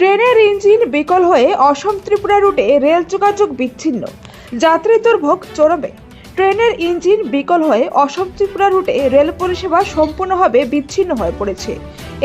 ট্রেনের ইঞ্জিন বিকল হয়ে অসম ত্রিপুরা রুটে রেল যোগাযোগ বিচ্ছিন্ন। যাত্রী দুর্ভোগ চরমে। ট্রেনের ইঞ্জিন বিকল হয়ে অসম ত্রিপুরা রুটে রেল পরিষেবা সম্পূর্ণভাবে বিচ্ছিন্ন হয়ে পড়েছে।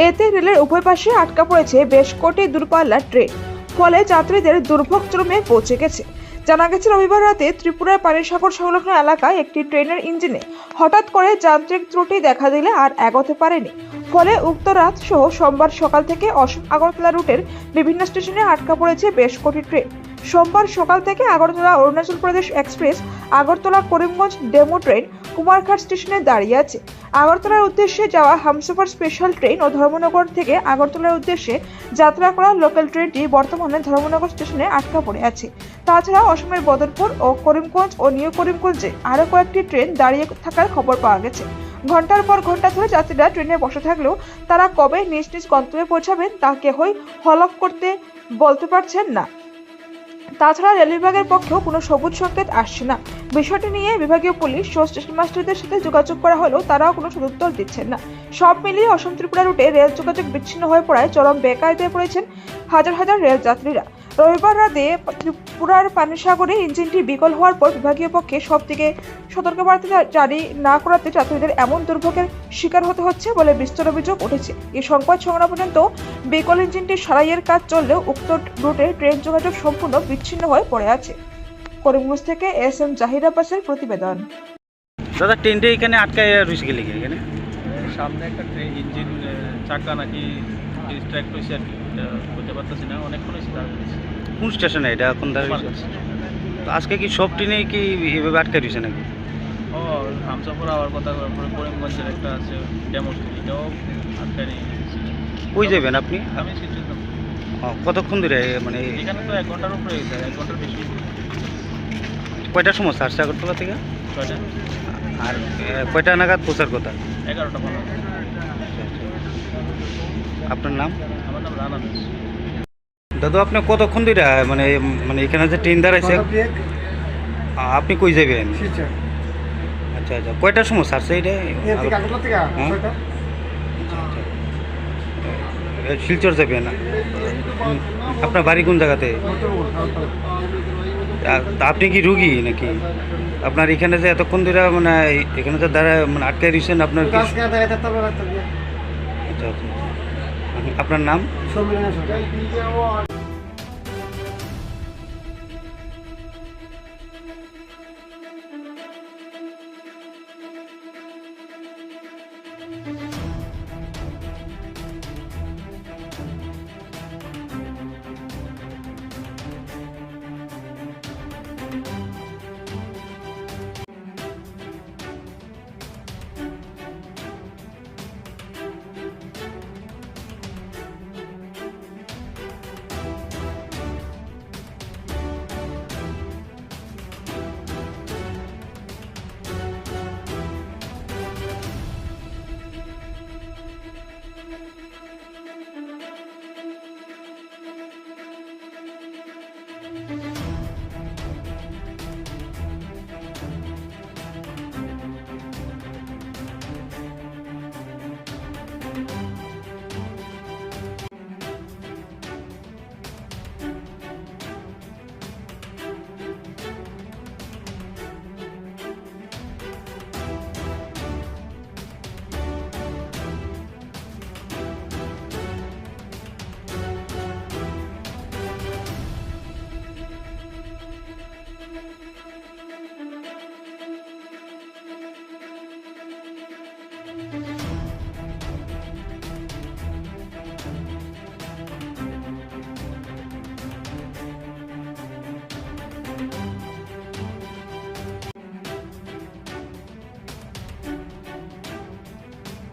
এতে রেলের উভয় পাশে আটকা পড়েছে বেশ কোটি দূরপাল্লার ট্রেন। ফলে যাত্রীদের দুর্ভোগ চরমে পৌঁছে গেছে। জানা গেছে, রবিবার রাতে ত্রিপুরার পানিসাগর সংলগ্ন এলাকায় একটি ট্রেনের ইঞ্জিনে হঠাৎ করে যান্ত্রিক ত্রুটি দেখা দিলে আর এগোতে পারেনি। ফলে উক্ত রাত সহ সোমবার সকাল থেকে অসম আগরতলা রুটের বিভিন্ন স্টেশনে আটকা পড়েছে বেশ কটি ট্রেন। সোমবার সকাল থেকে Agartala Arunachal Pradesh express, Agartala Karimganj DEMU train Kumarghat স্টেশনে দাঁড়িয়ে আছে। আগরতলার উদ্দেশ্যে যাওয়া হামসফার স্পেশাল ট্রেন ও ধর্মনগর থেকে আগরতলার উদ্দেশ্যে যাত্রা করা লোকাল ট্রেনটি বর্তমানে ধর্মনগর স্টেশনে আটকা পড়ে আছে। তাছাড়া অসমের বদরপুর ও করিমগঞ্জ ও নিউ করিমগঞ্জে আরও কয়েকটি ট্রেন দাঁড়িয়ে থাকার খবর পাওয়া গেছে। ঘণ্টার পর ঘণ্টা ধরে যাত্রীরা ট্রেনে বসে থাকলেও তারা কবে নিজ নিজ গন্তব্যে পৌঁছাবেন তা কেহই হলফ করতে বলতে পারছেন না। তাছাড়া রেল বিভাগের পক্ষেও কোনো সবুজ সংকেত আসছে না। বিষয়টি নিয়ে বিভাগীয় পুলিশ ও স্টেশন মাস্টারদের সাথে যোগাযোগ করা হলেও তারাও কোনো সদুত্তর দিচ্ছেন না। সব মিলিয়ে অসম ত্রিপুরা রুটে রেল যোগাযোগ বিচ্ছিন্ন হয়ে পড়ায় চরম বেকায়দায় পড়েছেন হাজার হাজার রেল যাত্রীরা রবিবার রাতে ত্রিপুরার পানিসাগরে ইঞ্জিনটি বিকল হওয়ার পর বিভাগীয় পক্ষে সব থেকে সতর্কবার্তা জারি না করাতে যাত্রীদের এমন দুর্ভোগের শিকার হতে হচ্ছে বলে বিস্তর অভিযোগ উঠেছে। এ সংবাদ সংগ্রহ পর্যন্ত বিকল ইঞ্জিনটি সারাইয়ের কাজ চললেও উক্ত রুটে ট্রেন যোগাযোগ সম্পূর্ণ বিচ্ছিন্ন হয়ে পড়ে আছে। করিমগঞ্জ থেকে এস এম জাহির আব্বাসের প্রতিবেদন। দাদা ট্রেনটা এখানে আটকায় রয়েছে গেলে এখানে? সামনে একটা ট্রেন ইঞ্জিন চাকা নাকি ডিস্ট্র্যাক্ট হয়েছে আর কি। বলতে পারতেছি না অনেকক্ষণ হয়েছে কোন স্টেশনে? এটা এখন তো আজকে কি সব ট্রেনে কি এভাবে আটকায় রয়েছে নাকি? ও হামসাপুর আওয়ার কথা করিমগঞ্জের একটা আছে ডেমো এটাও গেছে। কই যাবেন আপনি? আমি কতক্ষণ ধরে মানে এখানে তো এক ঘণ্টার উপরে এক ঘণ্টার বেশি কয়টার সময় আসছে আগরতলা থেকে? আর কয়টা নাগাদ পৌঁছার কথা? এগারোটা পনেরো। আপনার নাম? আমার নাম রানা। দাদু আপনি কতক্ষণ ধরে মানে মানে এখানে যে ট্রেন দাঁড়াইছে? আপনি কই যাবেন আচ্ছা আচ্ছা কয়টার সময়? সারছে এটা হ্যাঁ? শিলচর যাবেন আপনার বাড়ি কোন জায়গাতে? তা আপনি কি রুগী নাকি? আপনার এখানে যে এতক্ষণ ধরে মানে এখানে যে দাঁড়া মানে আটকায় দিয়েছেন আপনার কি আচ্ছা আচ্ছা। আপনার নাম শর্মিলা সরকার